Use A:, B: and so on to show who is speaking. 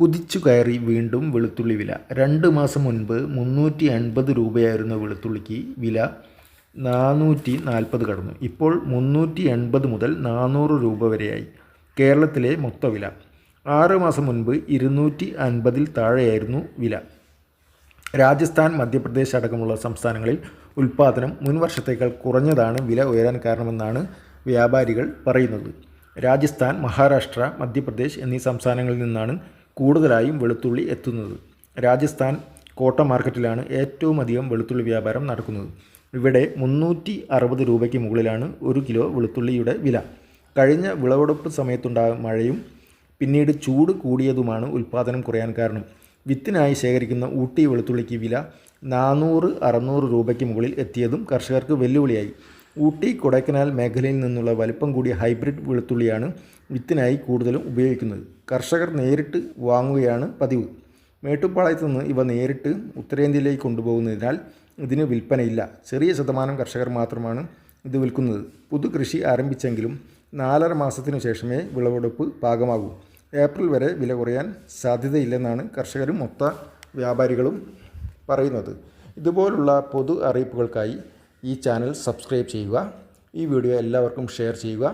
A: കുതിച്ചു കയറി വീണ്ടും വെളുത്തുള്ളി വില. രണ്ട് മാസം മുൻപ് മുന്നൂറ്റി എൺപത് രൂപയായിരുന്ന വെളുത്തുള്ളിക്ക് വില നാനൂറ്റി നാൽപ്പത് കടന്നു. ഇപ്പോൾ മുന്നൂറ്റി എൺപത് മുതൽ നാനൂറ് രൂപ വരെയായി. കേരളത്തിലെ മൊത്തവില ആറ് മാസം മുൻപ് ഇരുന്നൂറ്റി അൻപതിൽ താഴെയായിരുന്നു വില. രാജസ്ഥാൻ മധ്യപ്രദേശ് അടക്കമുള്ള സംസ്ഥാനങ്ങളിൽ ഉൽപ്പാദനം മുൻ വർഷത്തേക്കാൾ കുറഞ്ഞതാണ് വില ഉയരാൻ കാരണമെന്നാണ് വ്യാപാരികൾ പറയുന്നത്. രാജസ്ഥാൻ മഹാരാഷ്ട്ര മധ്യപ്രദേശ് എന്നീ സംസ്ഥാനങ്ങളിൽ നിന്നാണ് കൂടുതലായും വെളുത്തുള്ളി എത്തുന്നത്. രാജസ്ഥാൻ കോട്ട മാർക്കറ്റിലാണ് ഏറ്റവും അധികം വെളുത്തുള്ളി വ്യാപാരം നടക്കുന്നത്. ഇവിടെ മുന്നൂറ്റി അറുപത് രൂപയ്ക്ക് മുകളിലാണ് ഒരു കിലോ വെളുത്തുള്ളിയുടെ വില. കഴിഞ്ഞ വിളവെടുപ്പ് സമയത്തുണ്ടായ മഴയും പിന്നീട് ചൂട് കൂടിയതുമാണ് ഉൽപ്പാദനം കുറയാൻ കാരണം. വിത്തിനായി ശേഖരിക്കുന്ന ഊട്ടി വെളുത്തുള്ളിക്ക് വില നാനൂറ് അറുന്നൂറ് രൂപയ്ക്ക് മുകളിൽ എത്തിയതും കർഷകർക്ക് വെല്ലുവിളിയായി. ഊട്ടി കൊടൈക്കനാൽ മേഖലയിൽ നിന്നുള്ള വലിപ്പം കൂടിയ ഹൈബ്രിഡ് വെളുത്തുള്ളിയാണ് വിത്തിനായി കൂടുതലും ഉപയോഗിക്കുന്നത്. കർഷകർ നേരിട്ട് വാങ്ങുകയാണ് പതിവ്. മേട്ടുപ്പാളയത്ത് നിന്ന് ഇവ നേരിട്ട് ഉത്തരേന്ത്യയിലേക്ക് കൊണ്ടുപോകുന്നതിനാൽ ഇതിന് വിൽപ്പനയില്ല. ചെറിയ ശതമാനം കർഷകർ മാത്രമാണ് ഇത് വിൽക്കുന്നത്. പുതു കൃഷി ആരംഭിച്ചെങ്കിലും നാലര മാസത്തിനു ശേഷമേ വിളവെടുപ്പ് പാകമാകൂ. ഏപ്രിൽ വരെ വില കുറയാൻ സാധ്യതയില്ലെന്നാണ് കർഷകരും മൊത്ത വ്യാപാരികളും പറയുന്നത്. ഇതുപോലുള്ള പൊതു അറിയിപ്പുകൾക്കായി ഈ ചാനൽ സബ്സ്ക്രൈബ് ചെയ്യുക. ഈ വീഡിയോ എല്ലാവർക്കും ഷെയർ ചെയ്യുക.